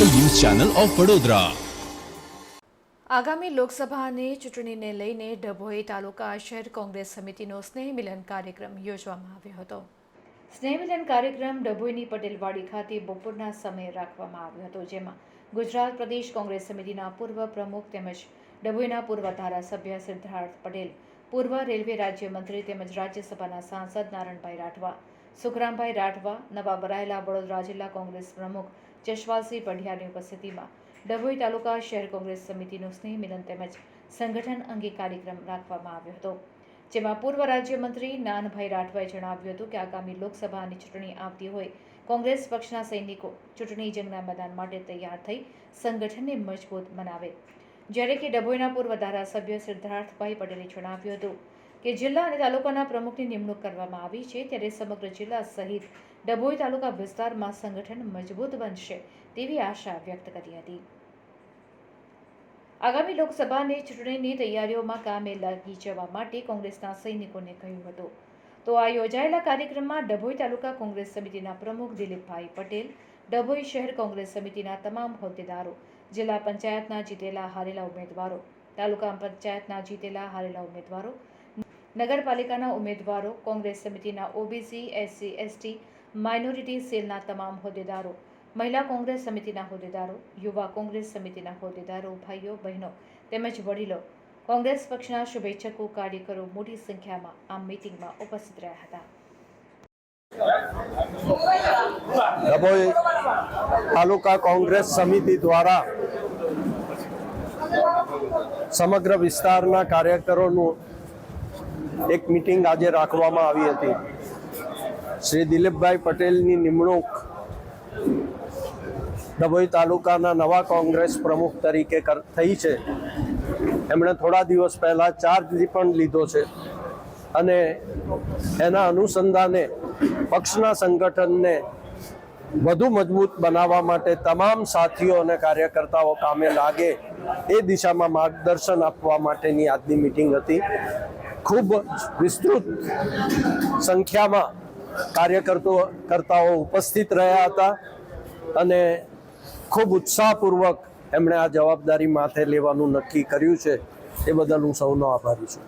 Channel of Vadodara. આગામી લોકસભાની ચૂંટણીને લઈને ડભોઈ તાલુકા શહેર કોંગ્રેસ સમિતિનો સ્નેહ કાર્યક્રમ યોજવામાં આવ્યો હતો. સ્નેહમિલન કાર્યક્રમ ડભોઈની પટેલવાડી ખાતે બપોરના સમયે રાખવામાં આવ્યો હતો, જેમાં ગુજરાત પ્રદેશ કોંગ્રેસ સમિતિના પૂર્વ પ્રમુખ તેમજ ડભોઈના પૂર્વ ધારાસભ્ય સિદ્ધાર્થ પટેલ, પૂર્વ રેલવે રાજ્યમંત્રી તેમજ રાજ્યસભાના સાંસદ નારણભાઈ રાઠવા સુખરામભાઈ રાઠવા નવા બરાયેલા વડોદરા જિલ્લા કોંગ્રેસ પ્રમુખ જશવાલસિંહ પઢિયારની ઉપસ્થિતિમાં ડભોઈ તાલુકા શહેર કોંગ્રેસ સમિતિનું સ્નેહ મિલન તેમજ સંગઠન અંગે કાર્યક્રમ રાખવામાં આવ્યો હતો. જેમાં પૂર્વ રાજ્યમંત્રી નાનભાઈ રાઠવાએ જણાવ્યું હતું કે આગામી લોકસભાની ચૂંટણી આવતી હોય, કોંગ્રેસ પક્ષના સૈનિકો ચૂંટણી જંગના મેદાન માટે તૈયાર થઈ સંગઠનને મજબૂત બનાવે. જ્યારે કે ડભોઈના પૂર્વ ધારાસભ્ય સિદ્ધાર્થભાઈ પટેલે જણાવ્યું હતું કે જિલ્લા અને તાલુકાના પ્રમુખની નિમણૂક કરવામાં આવી છે ત્યારે સમગ્ર જિલ્લા સહિત ડભોઈ તાલુકા વિસ્તારમાં સંગઠન મજબૂત બનશે તેવી આશા વ્યક્ત કરી હતી. આગામી લોકસભાની ચૂંટણીની તૈયારીઓમાં કામે લાગી જવા માટે કોંગ્રેસના સૈનિકોને કહ્યું હતું. તો આ યોજાયેલા કાર્યક્રમમાં ડભોઈ તાલુકા કોંગ્રેસ સમિતિના પ્રમુખ દિલીપભાઈ પટેલ, ડભોઈ શહેર કોંગ્રેસ સમિતિના તમામ હોદ્દેદારો, જિલ્લા પંચાયતના જીતેલા હારેલા ઉમેદવારો, તાલુકા પંચાયતના જીતેલા હારેલા ઉમેદવારો નગરપાલિકાના ઉમેદવારો, કોંગ્રેસ સમિતિના ઓબીસી, એસસી, એસટી, માઇનોરિટી સેલના તમામ હોદ્દેદારો, મહિલા કોંગ્રેસ સમિતિના હોદ્દેદારો, યુવા કોંગ્રેસ સમિતિના હોદ્દેદારો, ભાઈઓ, બહેનો તેમજ વડીલો કોંગ્રેસ પક્ષના શુભેચ્છકો, કાર્યકરો મોટી સંખ્યામાં આ મિટિંગમાં ઉપસ્થિત રહ્યા હતા. તાલુકા કોંગ્રેસ સમિતિ દ્વારા સમગ્ર વિસ્તારના કાર્યકરોનું એક મિટિંગ આજે રાખવામાં આવી હતી. શ્રી દિલીપભાઈ પટેલની નિમણૂક ડભોઈ તાલુકાના નવા કોંગ્રેસ પ્રમુખ તરીકે થઈ છે. એમણે થોડા દિવસ પહેલા ચાર્જ પણ લીધો છે અને એના અનુસંધાને પક્ષના સંગઠનને વધુ મજબૂત બનાવવા માટે તમામ સાથીઓ અને કાર્યકર્તાઓ કામે લાગે એ દિશામાં માર્ગદર્શન આપવા માટેની આજની મિટિંગ હતી. ખૂબ વિસ્તૃત સંખ્યામાં કાર્યકર્તો કરતાઓ ઉપસ્થિત રહ્યા હતા અને ખૂબ ઉત્સાહપૂર્વક એમણે આ જવાબદારી માથે લેવાનું નક્કી કર્યું છે. એ બદલ હું સૌનો આભારી છું.